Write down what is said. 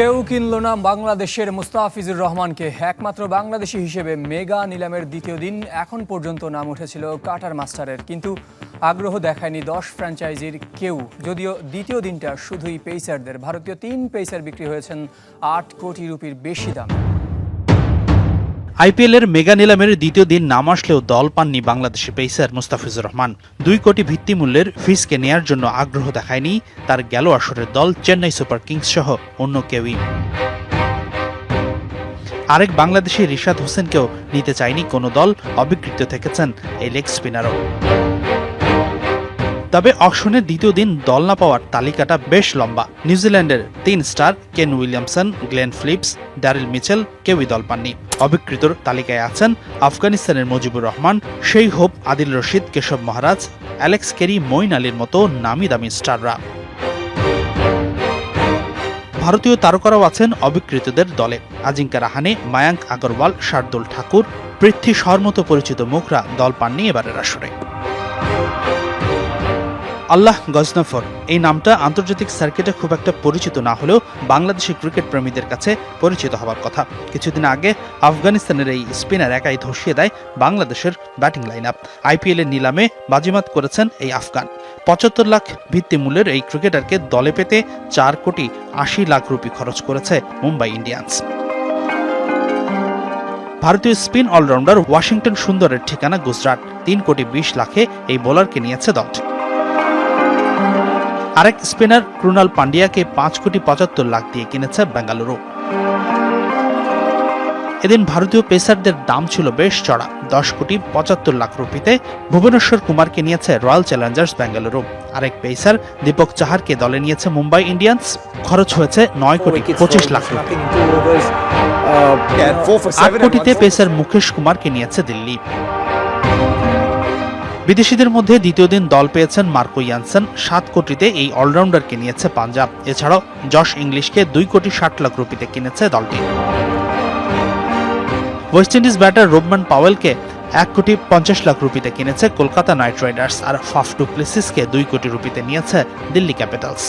কেউ কিনল না বাংলাদেশের মুস্তাফিজুর রহমানকে। একমাত্র বাংলাদেশি হিসেবে মেগা নিলামের দ্বিতীয় দিন এখন পর্যন্ত নাম উঠেছিল কাটার মাস্টারের। কিন্তু আগ্রহ দেখায়নি দশ ফ্র্যাঞ্চাইজির কেউ। যদিও দ্বিতীয় দিনটা শুধুই পেসারদের ভারতীয় তিন পেসার বিক্রি হয়েছেন আট কোটি রুপির বেশি দাম। আইপিএলের মেগা নিলামের দ্বিতীয় দিন নাম আসলেও দল পাননি বাংলাদেশি পেসার মুস্তাফিজুর রহমান। দুই কোটি ভিত্তিমূল্যের ফিসকে নেয়ার জন্য আগ্রহ দেখায়নি তার গেল আসরের দল চেন্নাই সুপার কিংস সহ অন্য কেউই। আরেক বাংলাদেশি রিশাদ হোসেনকেও নিতে চায়নি কোনো দল, অবিকৃত থেকেছেন এই লেগ স্পিনারও। তবে অকশনের দ্বিতীয় দিন দল না পাওয়ার তালিকাটা বেশ লম্বা। নিউজিল্যান্ডের তিন star Kane Williamson, Glenn Phillips, Daryl Mitchell কেউই দল পাননি। অবিকৃতর তালিকায় আছেন আফগানিস্তানের মুজিবুর রহমান, সেই Hope Adil Rashid, Keshav Maharaj, Alex Carey Moeen আলীর মতো নামি দামি স্টাররা। ভারতীয় তারকারাও আছেন অবিকৃতদের দলে। আজিঙ্কা রাহানে, মায়াঙ্ক আগরওয়াল, শার্দুল ঠাকুর, পৃথ্বী শর মতো পরিচিত মুখরা দল পাননি এবারের আসরে। আল্লাহ গজনফর। এই নামটা আন্তর্জাতিক সার্কিটে খুব একটা পরিচিত না হলেও বাংলাদেশি ক্রিকেট প্রেমীদের কাছে পরিচিত হওয়ার কথা। কিছুদিন আগে আফগানিস্তানের এই স্পিনার একাই ধসিয়ে দেয় বাংলাদেশের ব্যাটিং লাইন আপ আইপিএল এর নিলামে বাজিমাত করেছেন এই আফগান। পঁচাত্তর লাখ ভিত্তিমূল্যের এই ক্রিকেটারকে দলে পেতে চার কোটি আশি লাখ রুপি খরচ করেছে মুম্বাই ইন্ডিয়ান্স। ভারতীয় স্পিন অলরাউন্ডার ওয়াশিংটন সুন্দরের ঠিকানা গুজরাট। তিন কোটি বিশ লাখে এই বোলারকে নিয়েছে দলটি আরেক স্পিনার ক্রুনাল পান্ডিয়াকে পাঁচ কোটি পঁচাত্তর লাখ দিয়ে কিনেছে বেঙ্গালুরু। এদিন ভারতীয় পেসারদের দাম ছিল বেশ চড়া। দশ কোটি পঁচাত্তর লাখ রুপিতে ভুবনেশ্বর কুমারকে নিয়েছে রয়্যাল চ্যালেঞ্জার্স বেঙ্গালুরু। আরেক পেসার দীপক চাহারকে দলে নিয়েছে মুম্বাই ইন্ডিয়ান্স। খরচ হয়েছে নয় কোটি পঁচিশ লাখ রুপি। আট কোটিতে পেসার মুকেশ কুমারকে নিয়েছে দিল্লি। বিদেশিদের মধ্যে দ্বিতীয় দিন দল পেয়েছেন মার্কো ইয়ানসেন। সাত কোটিতে এই অলরাউন্ডারকে নিয়েছে পাঞ্জাব। এছাড়াও যশ ইংলিশকে দুই কোটি ষাট লাখ রুপিতে কিনেছে দলটি। ওয়েস্ট ইন্ডিজ ব্যাটার রোবম্যান পাওয়েলকে এক কোটি পঞ্চাশ লাখ রুপিতে কিনেছে কলকাতা নাইট রাইডার্স। আর ফাফ টু প্লেসিসকে দুই কোটি রুপিতে নিয়েছে দিল্লি ক্যাপিটালস।